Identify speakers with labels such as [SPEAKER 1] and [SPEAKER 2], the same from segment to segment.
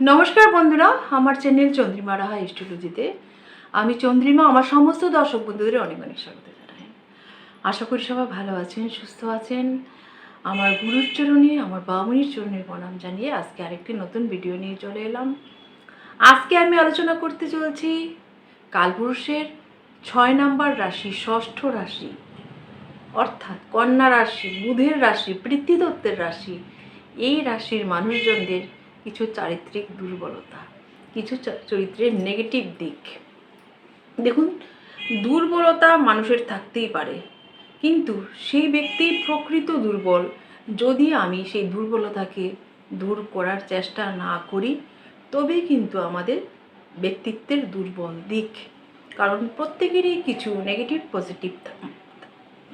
[SPEAKER 1] নমস্কার বন্ধুরা, আমার চ্যানেল চন্দ্রিমা রাহা স্টুডিওজিতে আমি চন্দ্রিমা, আমার সমস্ত দর্শক বন্ধুদের অনেক অনেক স্বাগত জানাই। আশা করি সবাই ভালো আছেন, সুস্থ আছেন। আমার গুরুর চরণে, আমার বামনির চরণের প্রণাম জানিয়ে আজকে আরেকটি নতুন ভিডিও নিয়ে চলে এলাম। আজকে আমি আলোচনা করতে চলছি কালপুরুষের ছয় নাম্বার রাশি, ষষ্ঠ রাশি, অর্থাৎ কন্যা রাশি, বুধের রাশি পৃথিদত্তের রাশি। এই রাশির মানুষজনদের কিছু চারিত্রিক দুর্বলতা, কিছু চরিত্রের নেগেটিভ দিক। দেখুন, দুর্বলতা মানুষের থাকতেই পারে, কিন্তু সেই ব্যক্তি প্রকৃত দুর্বল। যদি আমি সেই দুর্বলতাকে দূর করার চেষ্টা না করি, তবে কিন্তু আমাদের ব্যক্তিত্বের দুর্বল দিক। কারণ প্রত্যেকেরই কিছু নেগেটিভ পজিটিভ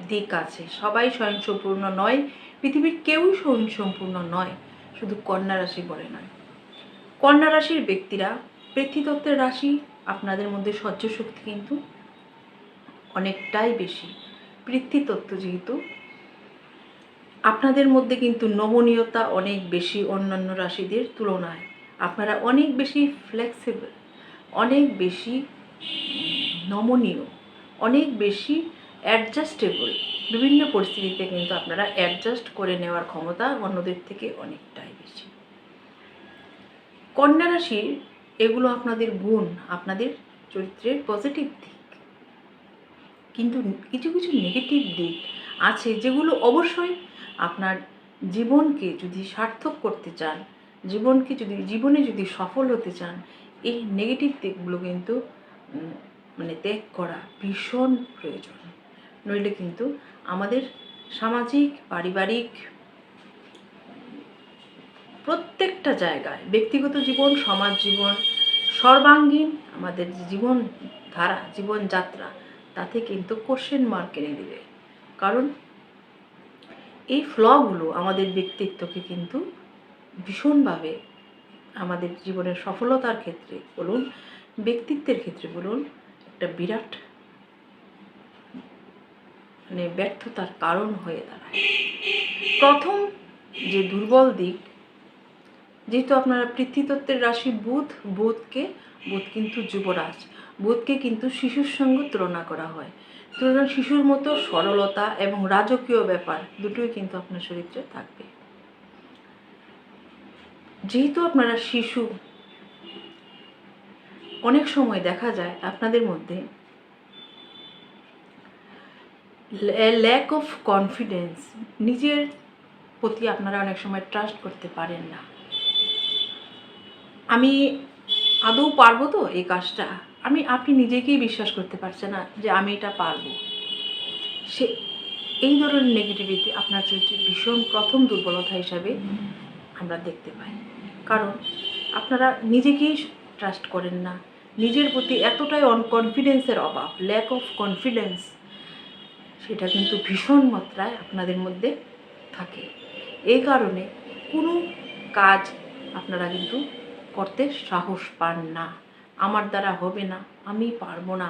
[SPEAKER 1] দিক আছে। সবাই স্বয়ংসম্পূর্ণ নয়, পৃথিবীর কেউই স্বয়ংসম্পূর্ণ নয়। শুধু কন্যা রাশি বলে নয়। কন্যা রাশির ব্যক্তিরা পৃথ্বীতত্ত্বের রাশি আপনাদের মধ্যে সহ্য শক্তি কিন্তু অনেকটাই বেশি। পৃথ্বীতত্ত্ব যেহেতু, আপনাদের মধ্যে কিন্তু নমনীয়তা অনেক বেশি অন্যান্য রাশিদের তুলনায়। আপনারা অনেক বেশি ফ্লেক্সিবল অনেক বেশি নমনীয়, অনেক বেশি অ্যাডজাস্টেবল বিভিন্ন পরিস্থিতিতে কিন্তু আপনারা অ্যাডজাস্ট করে নেওয়ার ক্ষমতা অন্যদের থেকে অনেকটাই বেশি। কন্যা রাশির এগুলো আপনাদের গুণ, আপনাদের চরিত্রের পজিটিভ দিক। কিন্তু কিছু কিছু নেগেটিভ দিক আছে যেগুলো অবশ্যই আপনার জীবনকে যদি সার্থক করতে চান, জীবনকে যদি, জীবনে যদি সফল হতে চান, এই নেগেটিভ দিকগুলো কিন্তু মানে ত্যাগ করা ভীষণ প্রয়োজন। নইলে কিন্তু আমাদের সামাজিক, পারিবারিক প্রত্যেকটা জায়গায়, ব্যক্তিগত জীবন, সমাজ জীবন, সর্বাঙ্গীন আমাদের জীবন ধারা, জীবনযাত্রা, তাতে কিন্তু কোশ্চেন মার্ক এনে দিবে। কারণ এই ফ্লগুলো আমাদের ব্যক্তিত্বকে কিন্তু ভীষণভাবে আমাদের জীবনের সফলতার ক্ষেত্রে বলুন, ব্যক্তিত্বের ক্ষেত্রে বলুন, একটা বিরাট মানে ব্যর্থতার কারণ হয়ে দাঁড়ায়। প্রথম যে দুর্বল দিক, যেহেতু আপনারা পৃথ্বীতত্ত্বের রাশি বুধ, বুধকে, বুধ কিন্তু যুবরাজ, বুধকে কিন্তু শিশুর সঙ্গে তুলনা করা হয়। তুলনা শিশুর মতো সরলতা এবং রাজকীয় ব্যাপার দুটোই কিন্তু আপনার চরিত্রে থাকবে। যেহেতু আপনারা শিশু, অনেক সময় দেখা যায় আপনাদের মধ্যে ল্যাক অফ কনফিডেন্স নিজের প্রতি আপনারা অনেক সময় ট্রাস্ট করতে পারেন না। আমি আদৌ পারব তো এই কাজটা? আমি, আপনি নিজেকেই বিশ্বাস করতে পারছেন না যে আমি এটা পারব। সে, এই ধরনের নেগেটিভিটি আপনার চরিত্রের ভীষণ প্রথম দুর্বলতা হিসাবে আমরা দেখতে পাই। কারণ আপনারা নিজেকেই ট্রাস্ট করেন না। নিজের প্রতি এতটাই অনকনফিডেন্সের অভাব ল্যাক অফ কনফিডেন্স সেটা কিন্তু ভীষণ মাত্রায় আপনাদের মধ্যে থাকে। এই কারণে কোনো কাজ আপনারা কিন্তু করতে সাহস পান না। আমার দ্বারা হবে না, আমি পারব না।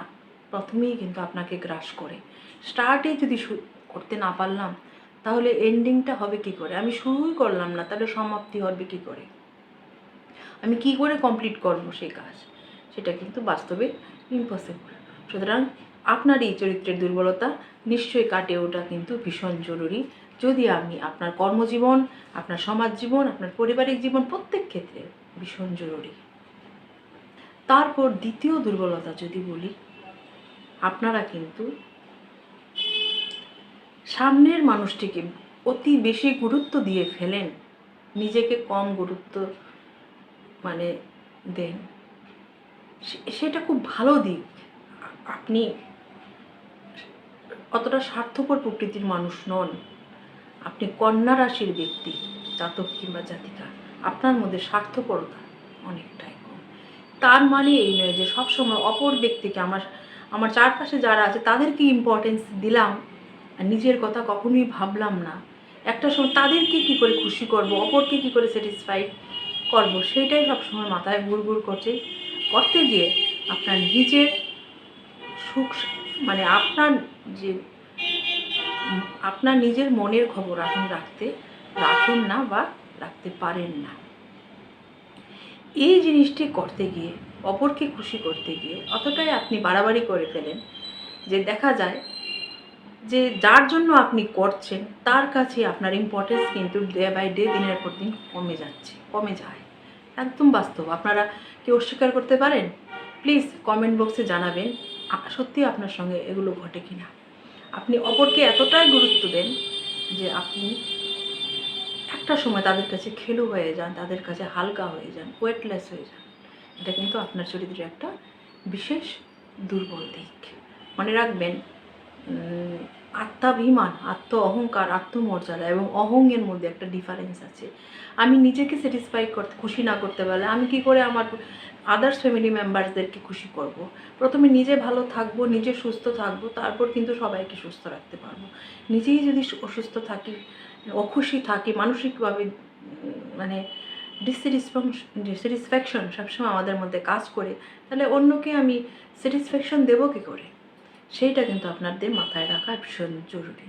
[SPEAKER 1] প্রথমেই কিন্তু আপনাকে গ্রাস করে। স্টার্টে যদি করতে না পারলাম, তাহলে এন্ডিংটা হবে কি করে? আমি শুরুই করলাম না, তাহলে সমাপ্তি হবে কি করে? আমি কি করে কমপ্লিট করব সেই কাজ? সেটা কিন্তু বাস্তবে ইম্পসিবল সুতরাং আপনার এই চরিত্রের দুর্বলতা নিশ্চয়ই কাটে ওঠা কিন্তু ভীষণ জরুরি। যদি আপনি আপনার কর্মজীবন, আপনার সমাজ জীবন, আপনার পারিবারিক জীবন প্রত্যেক ক্ষেত্রে ভীষণ জরুরি। তারপর দ্বিতীয় দুর্বলতা যদি বলি, আপনারা কিন্তু সামনের মানুষটিকে অতি বেশি গুরুত্ব দিয়ে ফেলেন, নিজেকে কম গুরুত্ব মানে দেন। সেটা খুব ভালো দিক। আপনি অতটা স্বার্থপর প্রকৃতির মানুষ নন। আপনি কন্যা রাশির ব্যক্তি, জাতক কিংবা জাতিকা, আপনার মধ্যে স্বার্থপরতা অনেকটাই কম। তার মানে এই নয় যে সবসময় অপর ব্যক্তিকে আমার আমার চারপাশে যারা আছে তাদেরকে ইম্পর্টেন্স দিলাম আর নিজের কথা কখনোই ভাবলাম না। একটা সময় তাদেরকে কী করে খুশি করব, অপরকে কী করে স্যাটিসফাইড করব, সেইটাই সবসময় মাথায় গুড় করছে। করতে গিয়ে আপনার নিজের সুখ মানে আপনার যে, আপনার নিজের মনের খবর আপনি রাখতে, রাখেন না বা রাখতে পারেন না। এই জিনিসটি করতে গিয়ে, অপরকে খুশি করতে গিয়ে, অতটাই আপনি বাড়াবাড়ি করে ফেলেন যে দেখা যায় যে যার জন্য আপনি করছেন, তার কাছে আপনার ইম্পর্টেন্স কিন্তু ডে বাই ডে দিনের পর দিন কমে যাচ্ছে, কমে যায়। একদম বাস্তব। আপনারা কি অস্বীকার করতে পারেন? প্লিজ কমেন্ট বক্সে জানাবেন। সত্যি আপনার সঙ্গে এগুলো ঘটে কিনা আপনি অপরকে এতটাই গুরুত্ব দেন যে আপনি একটা সময় তাদের কাছে খেলু হয়ে যান, তাদের কাছে হালকা হয়ে যান ওয়েটলেস হয়ে যান। এটা কিন্তু আপনার চরিত্রের একটা বিশেষ দুর্বল দিক। মনে রাখবেন আত্মাভিমান, আত্ম অহংকার, আত্মমর্যাদা এবং অহংয়ের মধ্যে একটা ডিফারেন্স আছে। আমি নিজেকে স্যাটিসফাই করতে, খুশি না করতে পারলে আমি কি করে আমার আদার্স ফ্যামিলি মেম্বারসদেরকে খুশি করব। প্রথমে নিজে ভালো থাকব, নিজে সুস্থ থাকব, তারপর কিন্তু সবাইকে সুস্থ রাখতে পারব। নিজেই যদি অসুস্থ থাকি, অখুশি থাকি, মানসিকভাবে মানে ডিসস্যাটিসফ্যাকশন সবসময় আমাদের মধ্যে কাজ করে, তাহলে অন্যকে আমি স্যাটিসফ্যাকশন দেবো কী করে? সেইটা কিন্তু আপনাদের মাথায় রাখা ভীষণ জরুরি।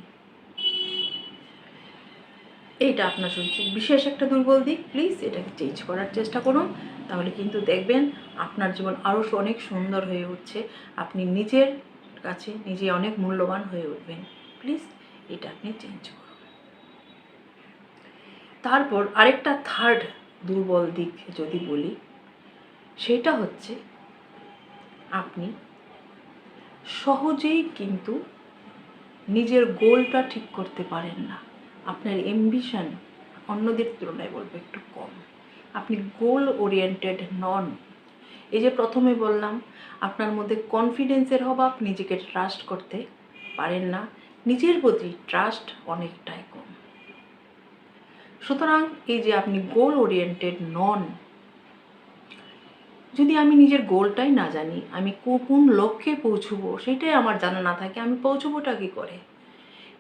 [SPEAKER 1] এইটা আপনার শুনছি বিশেষ একটা দুর্বল দিক। প্লিজ এটাকে চেঞ্জ করার চেষ্টা করুন। তাহলে কিন্তু দেখবেন আপনার জীবন আরও অনেক সুন্দর হয়ে উঠছে। আপনি নিজের কাছে নিজে অনেক মূল্যবান হয়ে উঠবেন। প্লিজ এটা আপনি চেঞ্জ করুন। তারপর আরেকটা থার্ড দুর্বল দিক যদি বলি, সেটা হচ্ছে আপনি সহজেই কিন্তু নিজের গোলটা ঠিক করতে পারেন না। আপনার এম্বিশন অন্যদের তুলনায় বলব একটু কম। আপনি গোল ওরিয়েন্টেড নন। এই যে প্রথমে বললাম, আপনার মধ্যে কনফিডেন্সের অভাব নিজেকে ট্রাস্ট করতে পারেন না, নিজের প্রতি ট্রাস্ট অনেকটাই কম। সুতরাং এই যে আপনি গোল ওরিয়েন্টেড নন, যদি আমি নিজের গোলটাই না জানি, আমি কোন লক্ষ্যে পৌঁছবো, সেটাই আমার জানা না থাকে, আমি পৌঁছবোটা কী করে?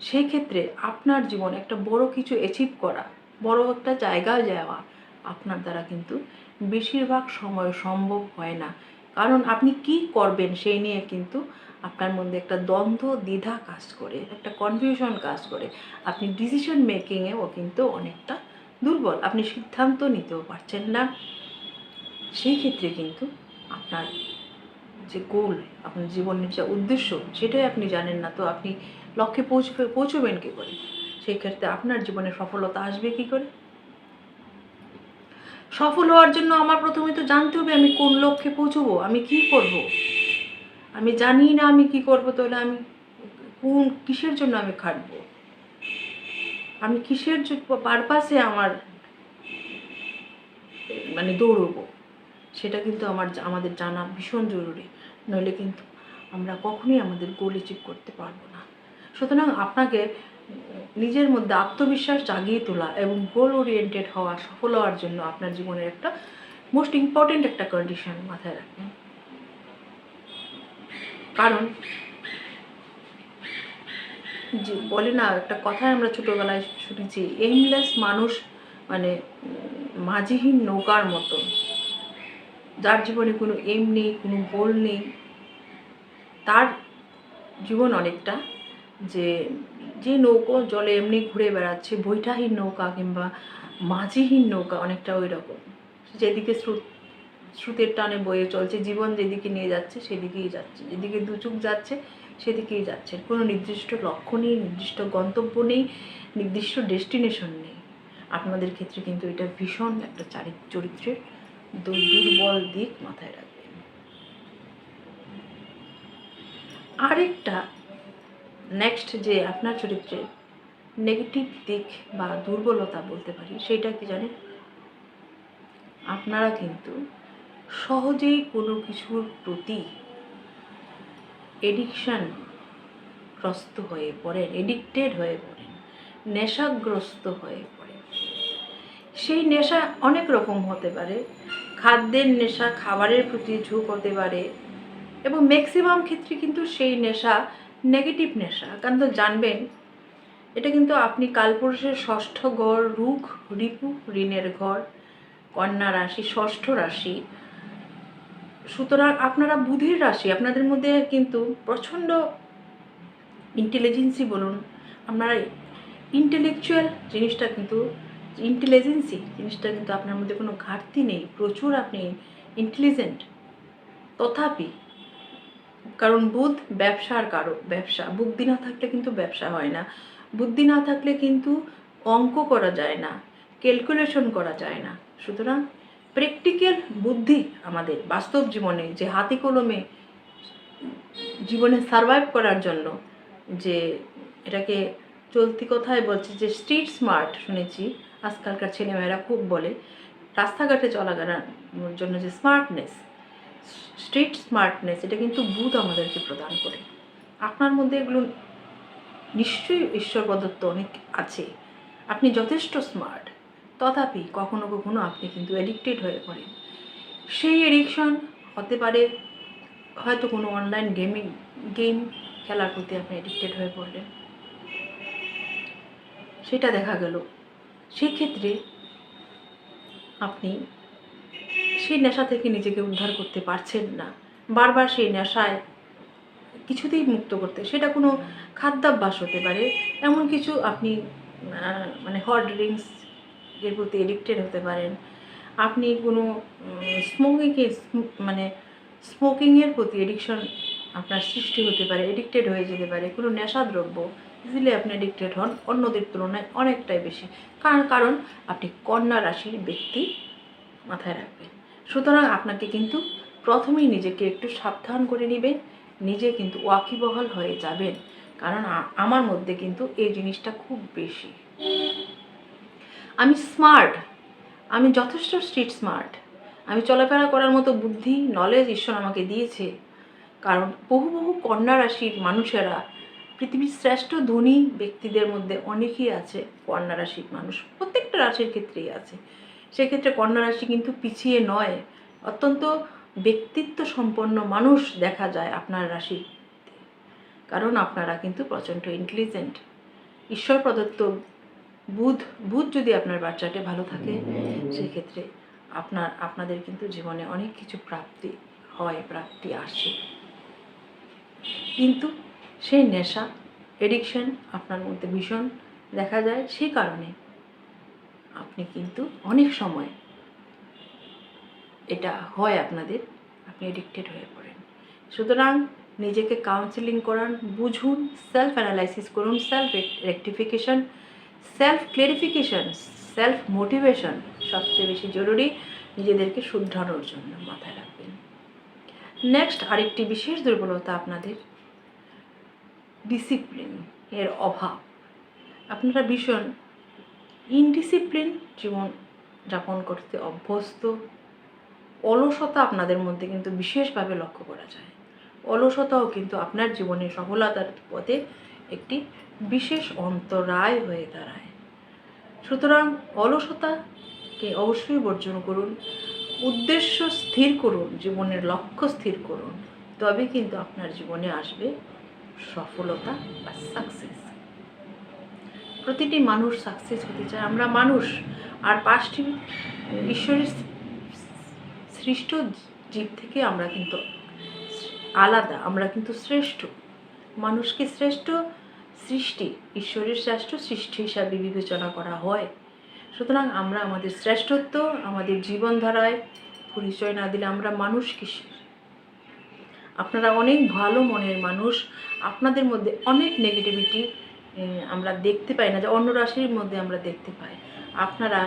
[SPEAKER 1] সেই ক্ষেত্রে আপনার জীবনে একটা বড় কিছু অ্যাচিভ করা, বড় একটা জায়গায় যাওয়া আপনার দ্বারা কিন্তু বেশিরভাগ সময় সম্ভব হয় না। কারণ আপনি কি করবেন সেই নিয়ে কিন্তু আপনার মধ্যে একটা দ্বন্দ্ব, দ্বিধা কাজ করে, একটা কনফিউশন কাজ করে। আপনি ডিসিশন মেকিংয়েও কিন্তু অনেকটা দুর্বল, আপনি সিদ্ধান্ত নিতেও পারছেন না। সেই ক্ষেত্রে কিন্তু আপনার যে গোল আপনার জীবনের যে উদ্দেশ্য, সেটাই আপনি জানেন না। তো আপনি লক্ষ্যে পৌঁছবে পৌঁছবেন কী করে? সেই ক্ষেত্রে আপনার জীবনে সফলতা আসবে কী করে? সফল হওয়ার জন্য আমার প্রথমে তো জানতে হবে আমি কোন লক্ষ্যে পৌঁছবো, আমি কি করব? আমি জানি না আমি কি করব, তাহলে আমি কোন কিসের জন্য আমি খাটব? আমি কিসের পারপাসে আমার মানে দৌড়বো? সেটা কিন্তু আমার আমাদের জানা ভীষণ জরুরি। নইলে কিন্তু আমরা কখনোই আমাদের গোল অ্যাচিভ করতে পারব না। সুতরাং আপনাকে নিজের মধ্যে আত্মবিশ্বাস জাগিয়ে তোলা এবং গোল ওরিয়েন্টেড হওয়া সফল হওয়ার জন্য আপনার জীবনের একটা মোস্ট ইম্পর্ট্যান্ট একটা কন্ডিশন মাথায় রাখবেন। কারণ যে বলে না, একটা কথায় আমরা ছোটোবেলায় শুনেছি এইমলেস মানুষ মানে মাঝিহীন নৌকার মতো যার জীবনে কোনো এম নেই, কোনো গোল নেই, তার জীবন অনেকটা যে যে নৌকো জলে এমনি ঘুরে বেড়াচ্ছে, বৈঠাহীন নৌকা কিংবা মাঝিহীন নৌকা অনেকটা ওই রকম। যেদিকে স্রোত, স্রোতের টানে বয়ে চলছে, জীবন যেদিকে নিয়ে যাচ্ছে, সেদিকেই যাচ্ছে। যেদিকে দুচুক যাচ্ছে, সেদিকেই যাচ্ছে। কোনো নির্দিষ্ট লক্ষ্য নেই, নির্দিষ্ট গন্তব্য নেই, নির্দিষ্ট ডেস্টিনেশন নেই। আপনাদের ক্ষেত্রে কিন্তু এটা ভীষণ একটা চারি চরিত্রের দুর্বল দিক মাথায় রাখবেন। আরেকটা নেক্সট যে আপনার চরিত্রে নেগেটিভ দিক বা দুর্বলতা বলতে পারি, সেটা কি জানেন? আপনারা কিন্তু সহজেই কোনো কিছুর প্রতি এডিকশান গ্রস্ত হয়ে পড়েন এডিক্টেড হয়ে পড়েন, নেশাগ্রস্ত হয়ে পড়েন। সেই নেশা অনেক রকম হতে পারে, খাদ্যের নেশা, খাবারের প্রতি ঝোঁক হতে পারে এবং ম্যাক্সিমাম ক্ষেত্রে কিন্তু সেই নেশা নেগেটিভ নেশা। কারণ তো জানবেন, এটা কিন্তু আপনি কালপুরুষের ষষ্ঠ ঘর রুখ রিপু, ঋণের ঘর, কন্যা রাশি, ষষ্ঠ রাশি। সুতরাং আপনারা বুধির রাশি, আপনাদের মধ্যে কিন্তু প্রচণ্ড ইন্টেলিজেন্সি বলুন, আপনারা ইন্টেলেকচুয়াল জিনিসটা কিন্তু ইন্টেলিজেন্সি জিনিসটা কিন্তু আপনার মধ্যে কোনো ঘাটতি নেই। প্রচুর আপনি ইন্টেলিজেন্ট তথাপি কারণ বুধ ব্যবসার কারও ব্যবসা। বুদ্ধি না থাকলে কিন্তু ব্যবসা হয় না। বুদ্ধি না থাকলে কিন্তু অঙ্ক করা যায় না ক্যালকুলেশন করা যায় না। সুতরাং প্র্যাকটিক্যাল বুদ্ধি আমাদের বাস্তব জীবনে যে হাতে কলমে জীবনে সারভাইভ করার জন্য যে এটাকে চলতি কথায় বলছে যে স্ট্রিট স্মার্ট শুনেছি, আজকালকার ছেলেমেয়েরা খুব বলে, রাস্তাঘাটে চলাফেরার জন্য যে স্মার্টনেস স্ট্রিট স্মার্টনেস এটা কিন্তু বুধ আমাদেরকে প্রদান করে। আপনার মধ্যে এগুলো নিশ্চয়ই ঈশ্বর প্রদত্ত অনেক আছে। আপনি যথেষ্ট স্মার্ট তথাপি কখনো কখনো আপনি কিন্তু অ্যাডিক্টেড হয়ে পড়েন। সেই এডিকশন হতে পারে হয়তো কোনো অনলাইন গেমিং গেম খেলার প্রতি আপনি অ্যাডিক্টেড হয়ে পড়লেন। সেটা দেখা গেল। সেক্ষেত্রে আপনি সেই নেশা থেকে নিজেকে উদ্ধার করতে পারছেন না। বারবার সেই নেশায় কিছুতেই মুক্ত করতে, সেটা কোনো খাদ্যাভ্যাস হতে পারে। এমন কিছু আপনি মানে হট ড্রিঙ্কস এর প্রতি এডিক্টেড হতে পারেন। আপনি কোনো স্মোকিংয়ে মানে স্মোকিংয়ের প্রতি এডিকশন আপনার সৃষ্টি হতে পারে এডিক্টেড হয়ে যেতে পারে। কোনো নেশাদ্রব্য ইজিলি আপনি এডিক্টেড হন, অন্যদের তুলনায় অনেকটাই বেশি। কারণ কারণ? আপনি কন্যা রাশির ব্যক্তি মাথায় রাখবেন। সুতরাং আপনাকে কিন্তু প্রথমেই নিজেকে একটু সাবধান করে নেবেন, নিজে কিন্তু ওয়াকিবহাল হয়ে যাবেন, কারণ আমার মধ্যে কিন্তু এই জিনিসটা খুব বেশি। আমি স্মার্ট আমি যথেষ্ট স্ট্রিট স্মার্ট আমি চলাফেরা করার মতো বুদ্ধি নলেজ ঈশ্বর আমাকে দিয়েছে, কারণ বহু বহু কন্যা রাশির মানুষেরা পৃথিবীর শ্রেষ্ঠ ধনী ব্যক্তিদের মধ্যে অনেকেই আছে, কন্যা রাশির মানুষ, প্রত্যেকটা রাশির ক্ষেত্রেই আছে। সেক্ষেত্রে কন্যা রাশি কিন্তু পিছিয়ে নয়। অত্যন্ত ব্যক্তিত্ব সম্পন্ন মানুষ দেখা যায় আপনার রাশি কারণ আপনারা কিন্তু প্রচণ্ড ইন্টেলিজেন্ট ঈশ্বর প্রদত্ত বুধ বুধ যদি আপনার বাচ্চাটে ভালো থাকে, সেক্ষেত্রে আপনার, আপনাদের কিন্তু জীবনে অনেক কিছু প্রাপ্তি হয়, প্রাপ্তি আসে। কিন্তু সেই নেশা এডিকশন আপনার মধ্যে ভীষণ দেখা যায়। সেই কারণে আপনি কিন্তু অনেক সময় এটা হয় আপনাদের, আপনি এডিক্টেড হয়ে পড়েন। সুতরাং নিজেকে কাউন্সিলিং করান, বুঝুন সেলফ অ্যানালাইসিস করুন self rectification self clarification self motivation সবচেয়ে বেশি জরুরি। নিজেদেরকে শুধরানোর জন্য মাথায় রাখবেন। নেক্সট আরেকটি বিশেষ দুর্বলতা আপনাদের ডিসিপ্লিন এর অভাব। আপনারা ভীষণ ইনডিসিপ্লিন জীবন যাপন করতে অভ্যস্ত। অলসতা আপনাদের মধ্যে কিন্তু বিশেষভাবে লক্ষ্য করা যায়। অলসতাও কিন্তু আপনার জীবনে সফলতার পথে একটি বিশেষ অন্তরায় হয়ে দাঁড়ায়। সুতরাং অলসতাকে অবশ্যই বর্জন করুন, উদ্দেশ্য স্থির করুন, জীবনের লক্ষ্য স্থির করুন তবে কিন্তু আপনার জীবনে আসবে সফলতা বা সাকসেস প্রতিটি মানুষ সাকসেস হতে চায়। আমরা মানুষ, আর পাঁচটি ঈশ্বরের সৃষ্ট জীব থেকে আমরা কিন্তু আলাদা, আমরা কিন্তু শ্রেষ্ঠ। মানুষকে শ্রেষ্ঠ সৃষ্টি, ঈশ্বরের শ্রেষ্ঠ সৃষ্টি হিসাবে বিবেচনা করা হয়। সুতরাং আমরা আমাদের শ্রেষ্ঠত্ব, আমাদের জীবনধারায় পরিচয় না দিলে আমরা মানুষ কিসের? আপনারা অনেক ভালো মনের মানুষ, আপনাদের মধ্যে অনেক নেগেটিভিটি আমরা দেখতে পাই না, যে অন্য রাশির মধ্যে আমরা দেখতে পাই। আপনারা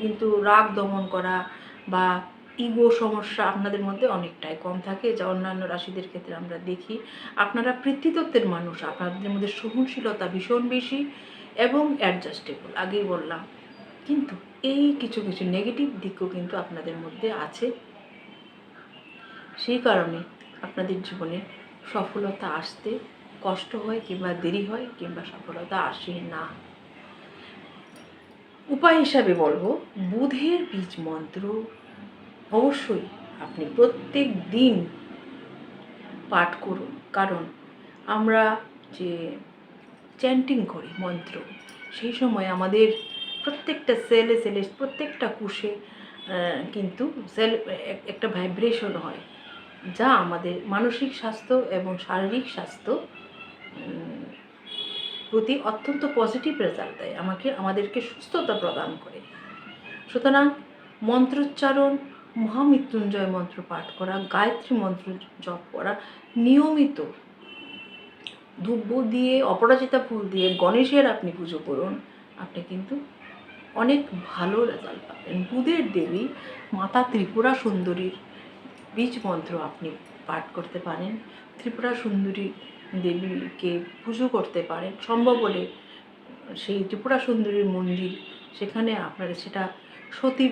[SPEAKER 1] কিন্তু রাগ দমন করা বা ইগো সমস্যা আপনাদের মধ্যে অনেকটাই কম থাকে, যা অন্যান্য রাশিদের ক্ষেত্রে আমরা দেখি। আপনারা পৃথিতত্ত্বের মানুষ, আপনাদের মধ্যে সহনশীলতা ভীষণ বেশি এবং অ্যাডজাস্টেবল আগেই বললাম। কিন্তু এই কিছু কিছু নেগেটিভ দিকও কিন্তু আপনাদের মধ্যে আছে। সেই কারণে আপনাদের জীবনে সফলতা আসতে কষ্ট হয় কিংবা দেরি হয় কিংবা সফলতা আসে না। উপায় হিসাবে বলব, বুধের বীজ মন্ত্র অবশ্যই আপনি প্রত্যেক দিন পাঠ করুন। কারণ আমরা যে চ্যান্টিং করি মন্ত্র, সেই সময় আমাদের প্রত্যেকটা সেলে সেলে প্রত্যেকটা কুশে কিন্তু সেল একটা ভাইব্রেশন হয়, যা আমাদের মানসিক স্বাস্থ্য এবং শারীরিক স্বাস্থ্য প্রতি অত্যন্ত পজিটিভ রেজাল্ট দেয়, আমাকে, আমাদেরকে সুস্থতা প্রদান করে। সুতরাং মন্ত্রোচ্চারণ, মহামৃত্যুঞ্জয় মন্ত্র পাঠ করা, গায়ত্রী মন্ত্র জপ করা, নিয়মিত ধূপ দিয়ে, অপরাজিতা ফুল দিয়ে গণেশের আপনি পুজো করুন, আপনি কিন্তু অনেক ভালো রেজাল্ট পাবেন। বুধের দেবী মাতা ত্রিপুরা সুন্দরীর বীজ মন্ত্র আপনি পাঠ করতে পারেন। ত্রিপুরা সুন্দরী দেবীকে পুজো করতে পারেন। সম্ভব হলে সেই ত্রিপুরা সুন্দরীর মন্দির সেখানে আপনারা সেটা সতী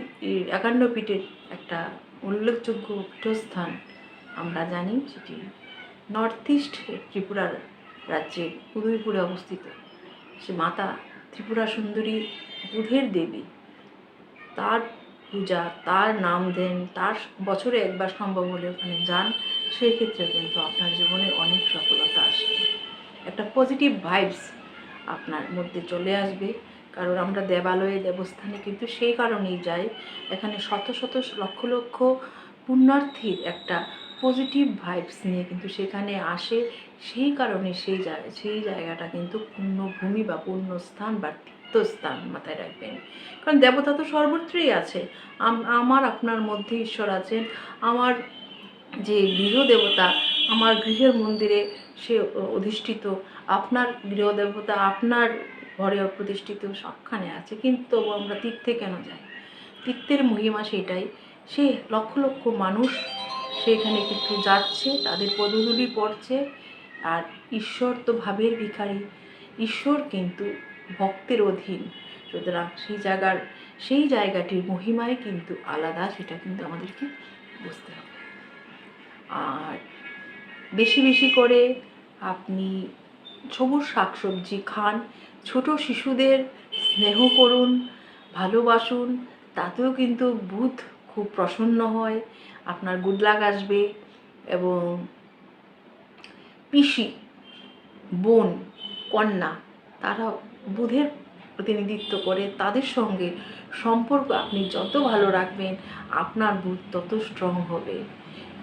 [SPEAKER 1] একান্ন পীঠের একটা উল্লেখযোগ্য পীঠস্থান আমরা জানি, সেটি নর্থ ইস্ট ত্রিপুরার রাজ্যের উদয়পুরে অবস্থিত। সে মাতা ত্রিপুরা সুন্দরী বুধের দেবী। তার পূজা, তার নাম দেন, তার বছরে একবার সম্ভব হলে ওখানে যান। সেই ক্ষেত্রে কিন্তু আপনার জীবনে অনেক সফলতা আসবে। একটা পজিটিভ ভাইবস আপনার মধ্যে চলে আসবে। কারণ আমরা দেবালয়ে, দেবস্থানে কিন্তু সেই কারণেই যাই। এখানে শত শত, লক্ষ লক্ষ পুণ্যার্থীর একটা পজিটিভ ভাইবস নিয়ে কিন্তু সেখানে আসে। সেই কারণে সেই সেই জায়গাটা কিন্তু পুণ্যভূমি বা পুণ্যস্থান বা তীর্থস্থান মাথায় রাখবেন। কারণ দেবতা তো সর্বত্রই আছে। আমার আপনার মধ্যে ঈশ্বর আছেন। আমার যে গৃহদেবতা আমার গৃহের মন্দিরে সে অধিষ্ঠিত, আপনার গৃহদেবতা আপনার ঘরে প্রতিষ্ঠিত সবখানে আছে, কিন্তু আমরা তীর্থে কেন যাই? তীর্থের মহিমা সেটাই। সে লক্ষ লক্ষ মানুষ সেখানে কিন্তু যাচ্ছে, তাদের পদধূলি পড়ছে, আর ঈশ্বর তো ভাবের ভিখারি। ঈশ্বর কিন্তু ভক্তের অধীন। সুতরাং সেই জায়গার, সেই জায়গাটির মহিমাই কিন্তু আলাদা, সেটা কিন্তু আমাদেরকে বুঝতে হবে। আর বেশি বেশি করে আপনি সবুজ শাকসবজি খান, ছোট শিশুদের স্নেহ করুন, ভালোবাসুন, তাতেও কিন্তু বুধ খুব প্রসন্ন হয়, আপনার গুড আসবে এবং পিসি, বোন, কন্যা তারা বুধের প্রতিনিধিত্ব করে তাদের সঙ্গে সম্পর্ক আপনি যত ভালো রাখবেন, আপনার বুধ তত স্ট্রং হবে।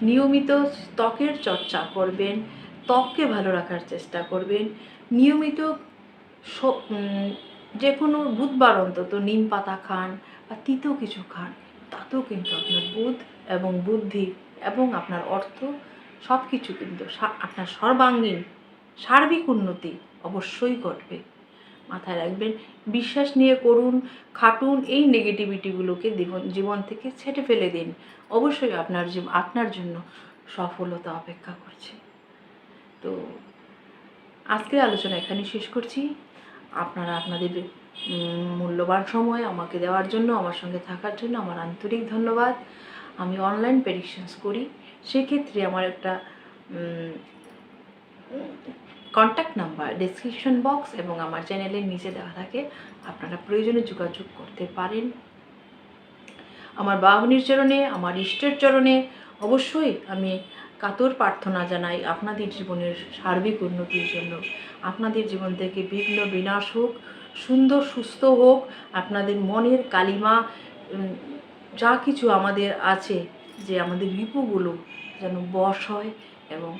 [SPEAKER 1] নিয়মিত ত্বকের চর্চা করবেন, ত্বককে ভালো রাখার চেষ্টা করবেন। নিয়মিত যে কোনো বুধবার অন্তত নিম পাতা খান বা তিতো কিছু খান, তাতেও কিন্তু আপনার বুধ এবং বুদ্ধি এবং আপনার অর্থ সব কিছু কিন্তু আপনার সর্বাঙ্গীন সার্বিক উন্নতি অবশ্যই ঘটবে। মাথায় রাখবেন। বিশ্বাস নিয়ে করুন, খাটুন, এই নেগেটিভিটিগুলোকে জীবন থেকে ছেটে ফেলে দিন। অবশ্যই আপনার আপনার জন্য সফলতা অপেক্ষা করছে। তো আজকের আলোচনা এখানে শেষ করছি। আপনারা আপনাদের মূল্যবান সময় আমাকে দেওয়ার জন্য, আমার সঙ্গে থাকার জন্য আমার আন্তরিক ধন্যবাদ। আমি অনলাইন প্রেডিকশনস করি। সেক্ষেত্রে আমার একটা কন্ট্যাক্ট নাম্বার ডেসক্রিপশন বক্স এবং আমার চ্যানেলের নিচে দেওয়া থাকে। আপনারা প্রয়োজনে যোগাযোগ করতে পারেন। আমার বাহুনির চরণে, আমার ইষ্টের চরণে অবশ্যই আমি কাতর প্রার্থনা জানাই আপনাদের জীবনের সার্বিক উন্নতির জন্য। আপনাদের জীবন থেকে বিঘ্ন বিনাশ হোক, সুন্দর সুস্থ হোক, আপনাদের মনের কালিমা যা কিছু আমাদের আছে, যে আমাদের রিপুগুলো যেন বশ হয় এবং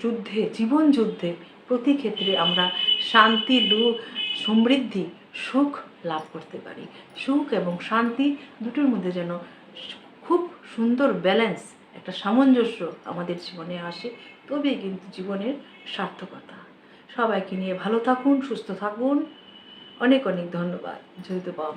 [SPEAKER 1] যুদ্ধে, জীবন যুদ্ধে প্রতি ক্ষেত্রে আমরা শান্তি, লু, সমৃদ্ধি, সুখ লাভ করতে পারি। সুখ এবং শান্তি দুটোর মধ্যে যেন খুব সুন্দর ব্যালেন্স একটা সামঞ্জস্য আমাদের জীবনে আসে তবেই কিন্তু জীবনের সার্থকতা। সবাইকে নিয়ে ভালো থাকুন, সুস্থ থাকুন। অনেক অনেক ধন্যবাদ। জয়িত পাওয়া